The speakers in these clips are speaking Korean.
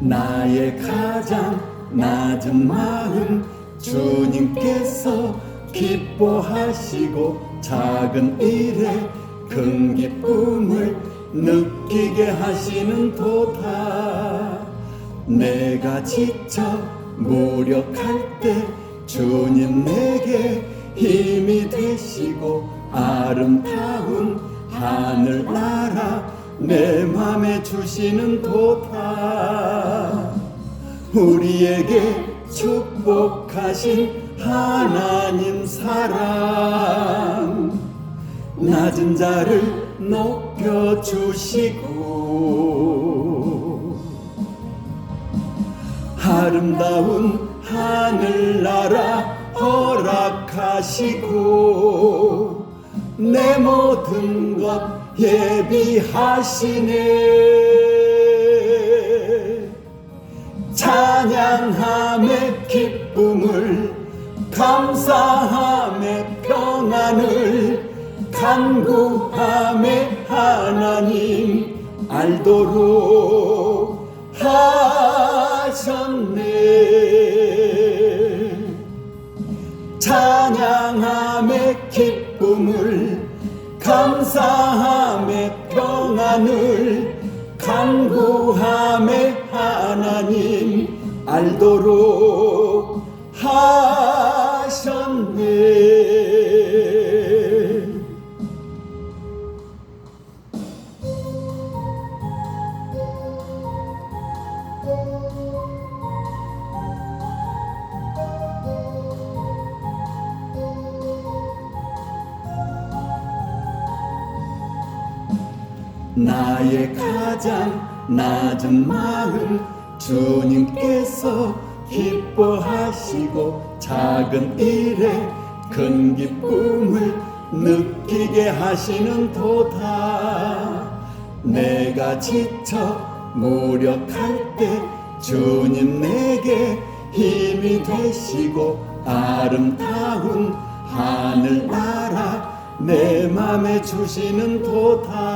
나의 가장 낮은 마음 주님께서 기뻐하시고 작은 일에 큰 기쁨을 느끼게 하시는 도다. 내가 지쳐 무력할 때 주님 내게 힘이 되시고 아름다운 하늘나라 내 맘에 주시는 도다 우리에게 축복하신 하나님 사랑. 낮은 자를 높여 주시고 아름다운 하늘나라 허락하시고 내 모든 것 예비하시네. 찬양함의 기쁨을 감사함의 평안을 간구함의 하나님 알도록 하셨네. 찬양함의 기쁨을 감사함의 평안을 간구함의 하나님 알도록 하셨네 나의 가장 낮은 마음 주님께서 기뻐하시고 작은 일에 큰 기쁨을 느끼게 하시는 도다. 내가 지쳐 무력할 때 주님 내게 힘이 되시고 아름다운 하늘나라 내 맘에 주시는 도다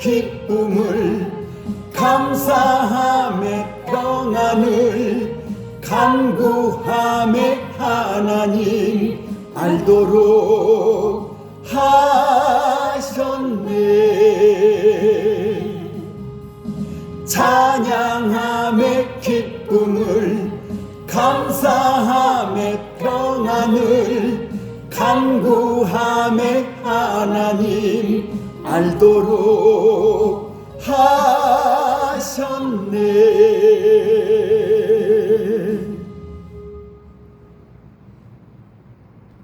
기쁨을 감사함의 평안을 간구함의 하나님 알도록 하셨네. 찬양함의 기쁨을 감사 알도록 하